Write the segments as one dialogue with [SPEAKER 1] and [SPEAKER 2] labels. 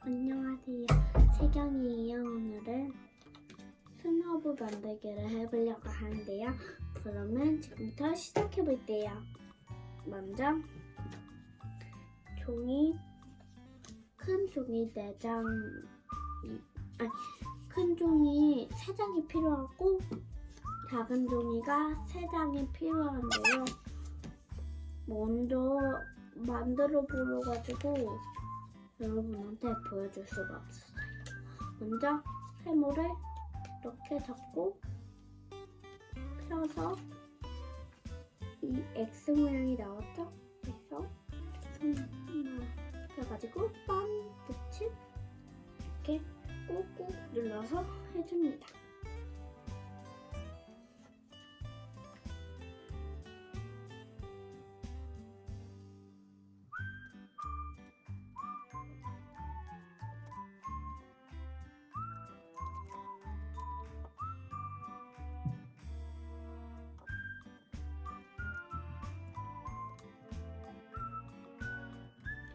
[SPEAKER 1] 안녕하세요. 세경이에요. 오늘은 스노브 만들기를 해보려고 하는데요. 그러면 지금부터 시작해볼게요. 먼저 종이 큰 종이 4장 아니 큰 종이 3장이 필요하고 작은 종이가 3장이 필요한데요. 먼저 만들어 보려 가지고 여러분한테 보여줄 수가 없어요. 먼저 세모를 이렇게 잡고 펴서 이 X 모양이 나왔죠? 그래서 손만 펴가지고 빰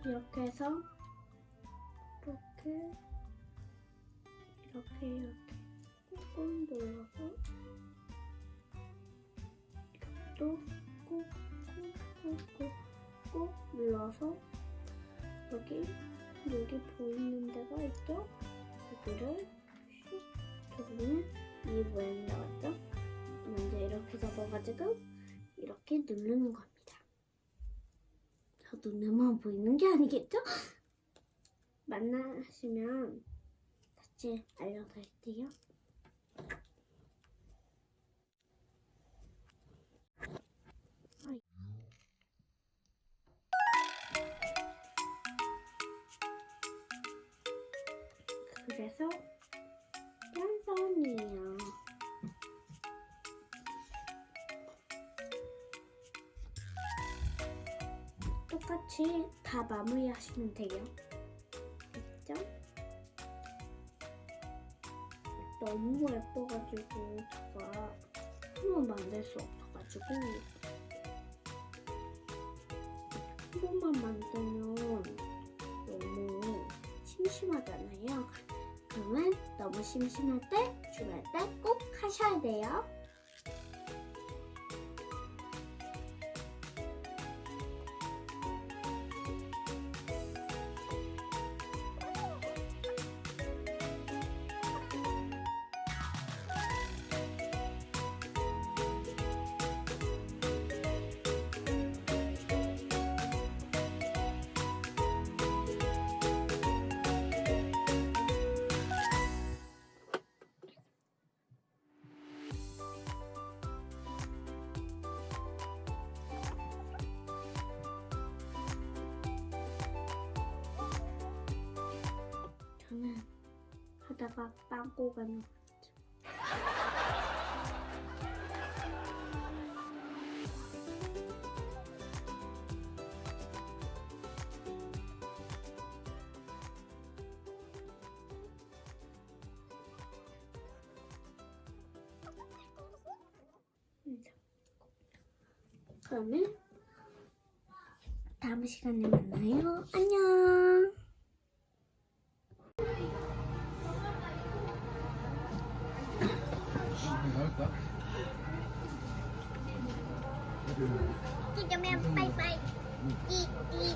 [SPEAKER 1] 이렇게 해서 이렇게 이렇게 이렇게 꾹꾹 눌러서 이것도 꾹꾹꾹꾹꾹 눌러서 여기 여기 보이는 데가 있죠? 여기를 슉 접으면 이 모양이 나왔죠? 먼저 이렇게 접어가지고 이렇게 누르는 겁니다. 저 눈에만 보이는 게 아니겠죠? 만나시면 같이 알려드릴게요. 그래서 짠선이 똑같이 다 마무리하시면 돼요. 됐죠? 너무 예뻐가지고 제가 한번 만들 수 없어가지고 한 번만 만들면 너무 심심하잖아요. 그러면 너무 심심할 때, 주말 때 꼭 하셔야 돼요. 하다가 빵꾸가 나왔죠. 그러면 다음 시간에 만나요. 안녕.
[SPEAKER 2] 그러면 빠이빠이. 이, 이,